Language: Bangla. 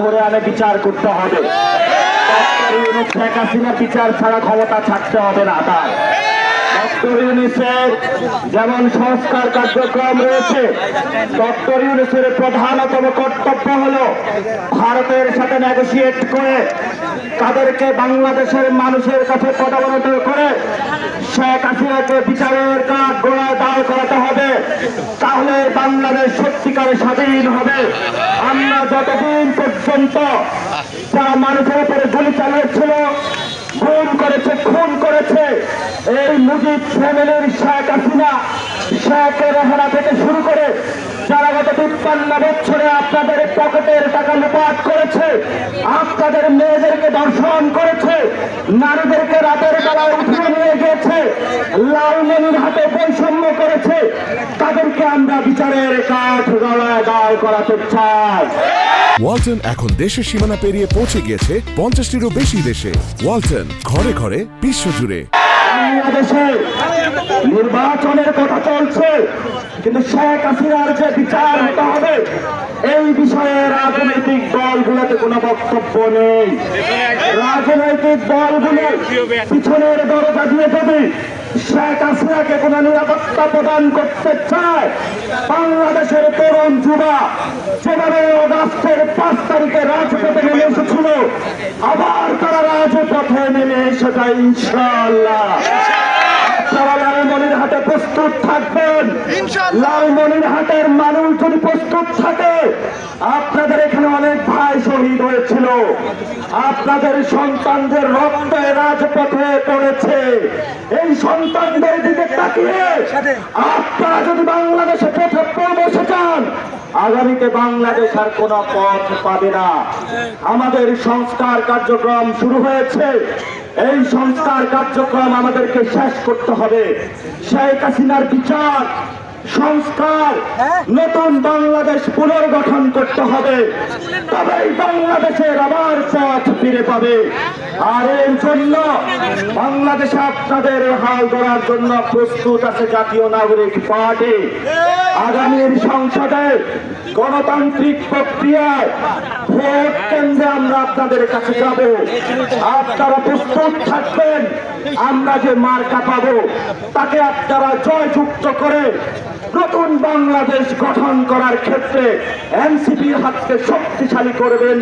ধরে আনে বিচার করতে হবে। বিচার ছাড়া ক্ষমতা ছাড়তে হবে না তার। ইউনুসের যেমন সংস্কার কার্যক্রম রয়েছে, ডক্টর ইউনুসের প্রধানতম কর্তব্য হলো ভারতের সাথে নেগোসিয়েট করে তাদেরকে বাংলাদেশের মানুষের কাছে পদাবনত করে শেখ হাসিনাকে বিচারের কাজ গোড়ায় দাঁড় করাতে হবে, তাহলে বাংলাদেশ সত্যিকারে স্বাধীন হবে। আমরা যতদিন পর্যন্ত যারা মানুষের উপরে গুলি চালিয়েছিল খুন করেছে খুন করেছে, এই মুজিব ফ্যামিলির শেখ হাসিনা শেখ রেহানা থেকে শুরু করে যারা গত তিপ্পান্ন বছরে আপনাদের পকেটের টাকা লুপাট করেছে, আপনাদের মেয়েদেরকে দর্শন করেছে, নারীদেরকে রাতের বেলায় গিয়েছে লালমনির হাতে বৈষম্য করেছে। তাদেরকে আমরা বিচারের কাঠ গলায় দাঁড় করাতে চাই। ওয়ালটন এখন দেশের সীমানা পেরিয়ে পৌঁছে গিয়েছে পঞ্চাশটিরও বেশি দেশে। ওয়ালটন ঘরে ঘরে বিশ্বজুড়ে বাংলাদেশে নির্বাচনের কথা চলছে। কিন্তু শেখ হাসিনার যে বিচার হতে হবে এই বিষয়ে রাজনৈতিক দলগুলোতে কোনো বক্তব্য নেই। রাজনৈতিক দলগুলো পিছনের দরজা দিয়ে দেবে শেখ হাসিনাকে কোনো নিরাপত্তা প্রদান করতে চায়। বাংলাদেশের তরুণ যুবা যেভাবে অগাস্টের পাঁচ তারিখে রাজপথে নেমে এসেছিল আবার তারা রাজপথে নেমে এসেছে ইনশাআল্লাহ। আপনারা লালমনির হাটে প্রস্তুত থাকবেন। লালমনির হাটের মানুষ যদি প্রস্তুত থাকে আপনাদের এখানে অনেক ভাই শহীদ হয়েছিল। আপনাদের সন্তানদের রক্তে রাজপথে এই সন্তানদের দিকে তাকিয়ে আপনারা যদি বাংলাদেশে পথে বসে যান আগামীতে বাংলাদেশ আর কোন পথ পাবে না। আমাদের সংস্কার কার্যক্রম শুরু হয়েছে। এই সংস্কার কার্যক্রম আমাদেরকে শেষ করতে হবে। শেখ হাসিনার বিচার সংস্কার নতুন বাংলাদেশ পুনর্গঠন করতে হবে। তবেই বাংলাদেশের আবার পথ ফিরে পাবে। আর এর জন্য বাংলাদেশে আপনাদের হাল ধরার জন্য প্রস্তুত আছে জাতীয় নাগরিক পার্টি। আগামীর সংসদে গণতান্ত্রিক প্রক্রিয়ায় ভোট কেন্দ্রে আমরা আপনাদের কাছে যাব। আপনারা প্রস্তুত থাকবেন, আমরা যে মার্কা পাবো, তাকে আপনারা জয়যুক্ত করে নতুন বাংলাদেশ গঠন করার ক্ষেত্রে এনসিপির হাতকে শক্তিশালী করবেন।